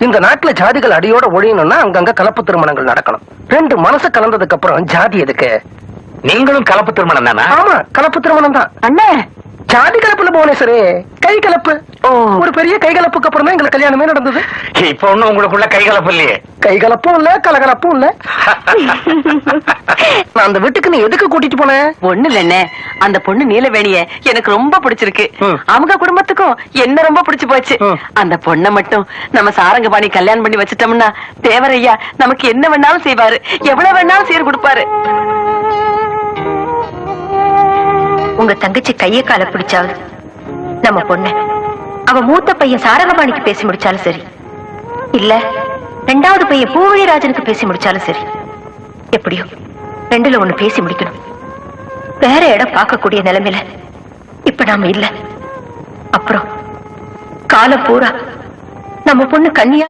இந்த நாட்டுல ஜாதிகள் அடியோட ஒழியணும்னா அங்கங்க கலப்பு திருமணங்கள் நடக்கணும். ரெண்டு மனசு கலந்ததுக்கு அப்புறம் ஜாதி எதுக்கு? நீங்களும் கலப்பு திருமணம் தானா? ஆமா கலப்பு திருமணம் தான். அண்ணே! ஜாதி கலப்புல புவனேஸ்வரி கை கலப்பு. ஓ. ஒரு பெரிய கை கலப்புக்கு அப்புறம் தான் எங்களுக்கு கல்யாணமே நடந்தது. இப்ப ஒண்ணும் உங்களுக்குள்ள கை கலப்பு இல்லையே. கை கலப்பும் இல்ல கலகலப்பும் இல்ல. நான் அந்த வீட்டுக்கு நீ எதுக்கு கூட்டிட்டு போனேன் ஒண்ணு இல்லண்ணே அந்த பொண்ணு நீலவேணிய எனக்கு ரொம்ப பிடிச்சிருக்கு. அவங்க குடும்பத்துக்கும் என்ன ரொம்ப பிடிச்சு போச்சு. அந்த பொண்ணை மட்டும் நம்ம சாரங்கபாணி கல்யாணம் பண்ணி வச்சிட்டோம்னா தேவரையா நமக்கு என்ன வேணாலும் செய்வாரு. எவ்வளவு வேணாலும் சீர் கொடுப்பாரு. உங்க தங்கச்சி கைய கால பிடிச்சாலும் நம்ம பொண்ணு. அவ மூத்த பையன் சாரங்கபாணிக்கு பேசி முடிச்சாலும் சரி. இல்ல ரெண்டாவது பையன் பூவழிராஜனுக்கு பேசி முடிச்சாலும் சரி. எப்படியோ ரெண்டுல ஒண்ணு பேசி முடிக்கணும். வேற இடம் பார்க்கக்கூடிய நிலைமையில இப்ப நாம இல்ல. அப்புறம் காலம் பூரா நம்ம பொண்ணு கண்ணியா